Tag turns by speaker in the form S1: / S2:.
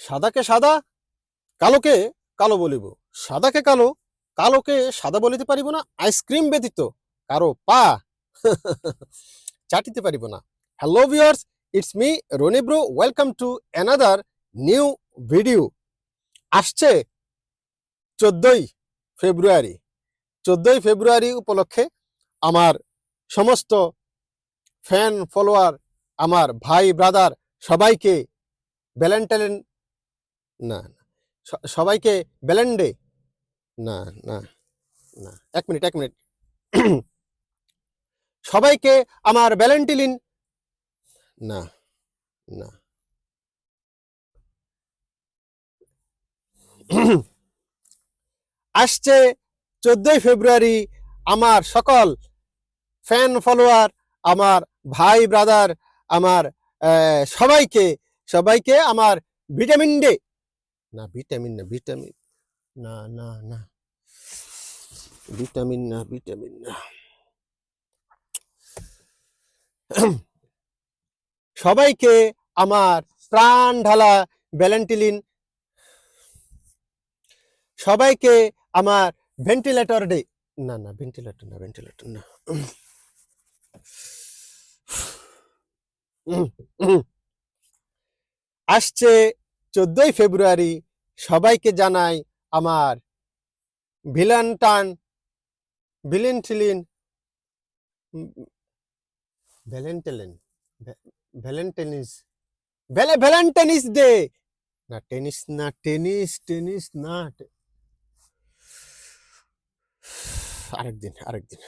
S1: সাদাকে সাদা, কালোকে কালো বলিব। সাদাকে কালো, কালোকে সাদা বলিতে পারিব না, আইসক্রিম ব্যতীত কারও পা চাটিতে পারিব না। Hello viewers, it's me Rony bro, welcome to another new video. আসছে চোদ্দই ফেব্রুয়ারি। চোদ্দই ফেব্রুয়ারি উপলক্ষে আমার সমস্ত ফ্যান ফলোয়ার আমার ভাই ব্রাদার সবাইকে ভ্যালেন্টাইন না না। সবাইকে ব্যালেন্ডে। না না না। এক মিনিট এক মিনিট। সবাইকে আমার ভ্যালেন্টিলিন না না। আসছে চোদ্দই ফেব্রুয়ারি আমার সকল ফ্যান ফলোয়ার, আমার ভাই ব্রাদার, আমার সবাইকে সবাইকে আমার ভিটামিন ডে। না ভিটামিন না ভিটামিন, না না না। ভিটামিন না ভিটামিন, না। সবাইকে আমার প্রাণ ঢালা ভ্যালেন্টিলিন। সবাইকে আমার ভেন্টিলেটর ডে। না না, ভেন্টিলেটর না ভেন্টিলেটর না। আসছে চোদ্দই ফেব্রুয়ারি সবাইকে জানাই আমার ভিলেন্টান ভিলেন্টিলিন ভ্যালেন্টাইন ভ্যালেন্টাইনিস ভ্যালে ভ্যালেন্টাইনিস ডে। না, টেনিস না, টেনিস টেনিস না আরেকদিন আরেকদিন।